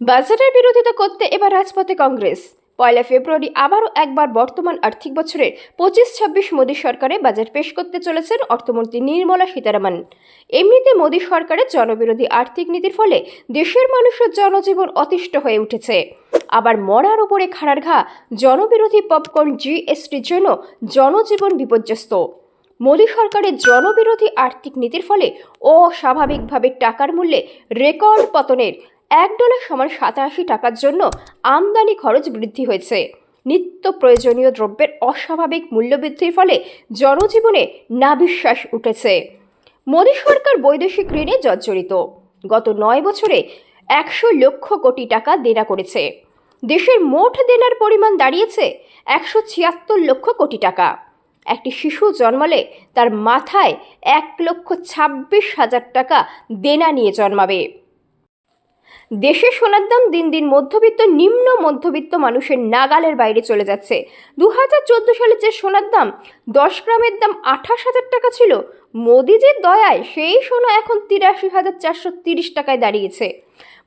বাজেটের বিরোধিতা করতে এবার রাজপথে কংগ্রেস। পয়লা ফেব্রুয়ারি আবারও একবার বর্তমান আর্থিক বছরের পঁচিশ ছাব্বিশ মোদী সরকারে বাজেট পেশ করতে চলেছেন অর্থমন্ত্রী নির্মলা সীতারামন। এমনিতে মোদী সরকারের জনবিরোধী আর্থিক নীতির ফলে দেশের মানুষের জনজীবন অতিষ্ঠ হয়ে উঠেছে। আবার মরার উপরে খাড়ার ঘা, জনবিরোধী পপকর্ন জিএসটির জন্য জনজীবন বিপর্যস্ত। মোদী সরকারের জনবিরোধী আর্থিক নীতির ফলে অস্বাভাবিকভাবে টাকার মূল্যে রেকর্ড পতনের এক ডলার সমান সাতাশি টাকার জন্য আমদানি খরচ বৃদ্ধি হয়েছে। নিত্য প্রয়োজনীয় দ্রব্যের অস্বাভাবিক মূল্যবৃদ্ধির ফলে জনজীবনে নাবিশ্বাস উঠেছে। মোদী সরকার বৈদেশিক ঋণে জর্জরিত। গত নয় বছরে একশো লক্ষ কোটি টাকা দেনা করেছে। দেশের মোট দেনার পরিমাণ দাঁড়িয়েছে একশো ছিয়াত্তর লক্ষ কোটি টাকা। একটি শিশু জন্মালে তার মাথায় এক লক্ষ ছাব্বিশ হাজার টাকা দেনা নিয়ে জন্মাবে। দেশে সোনার দাম দিন দিন মধ্যবিত্ত, নিম্ন মধ্যবিত্ত মানুষের নাগালের বাইরে চলে যাচ্ছে। দু হাজার চোদ্দ সালে যে সোনার দাম দশ গ্রামের দাম আঠাশ হাজার টাকা ছিল, মোদিজির দয়ায় সেই সোনা এখন তিরাশি হাজার চারশো তিরিশ টাকায় দাঁড়িয়েছে।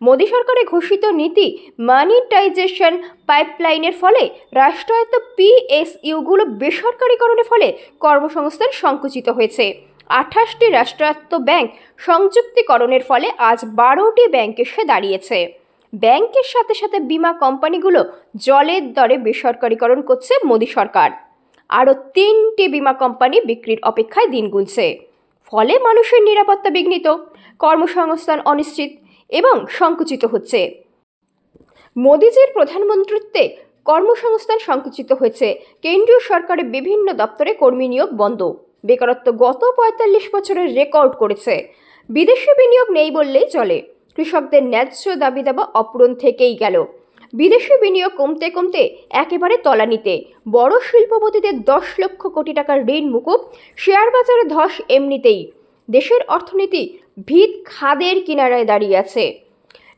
মোদী সরকারের ঘোষিত নীতি মানিটাইজেশন পাইপলাইনের ফলে রাষ্ট্রায়ত্ত পিএসইউগুলো বেসরকারীকরণের ফলে কর্মসংস্থান সংকুচিত হয়েছে। আঠাশটি রাষ্ট্রায়ত্ত ব্যাংক সংযুক্তিকরণের ফলে আজ বারোটি ব্যাংক এসে দাঁড়িয়েছে। ব্যাংকের সাথে সাথে বিমা কোম্পানিগুলো জলের দরে বেসরকারীকরণ করছে মোদী সরকার। আরও তিনটি বিমা কোম্পানি বিক্রির অপেক্ষায় দিন গুনছে। ফলে মানুষের নিরাপত্তা বিঘ্নিত, কর্মসংস্থান অনিশ্চিত এবং সংকুচিত হচ্ছে। মোদিজির প্রধানমন্ত্রিত্বে কর্মসংস্থান সংকুচিত হয়েছে। কেন্দ্রীয় সরকারের বিভিন্ন দপ্তরে কর্মী নিয়োগ বন্ধ। বেকারত্ব গত পঁয়তাল্লিশ বছরের রেকর্ড করেছে। বিদেশি বিনিয়োগ নেই বললেই চলে। কৃষকদের ন্যায্য দাবি দাবা অপূরণ থেকেই গেল। বিদেশি বিনিয়োগ কমতে কমতে একেবারে তলানিতে। বড় শিল্পপতিদের দশ লক্ষ কোটি টাকার ঋণ মুকুব, শেয়ার বাজারে ধস এমনিতেই। দেশের অর্থনীতি ভিত খাদের কিনারায় দাঁড়িয়ে আছে।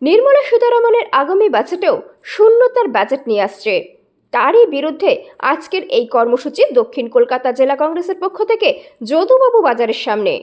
নির্মলা সীতারামনের আগামী বাজেটেও শূন্যতার বাজেট নিয়ে আসছে। তারই বিরুদ্ধে আজকের এই কর্মসূচি দক্ষিণ কলকাতা জেলা কংগ্রেসের পক্ষ থেকে যদুবাবু বাজারের সামনে।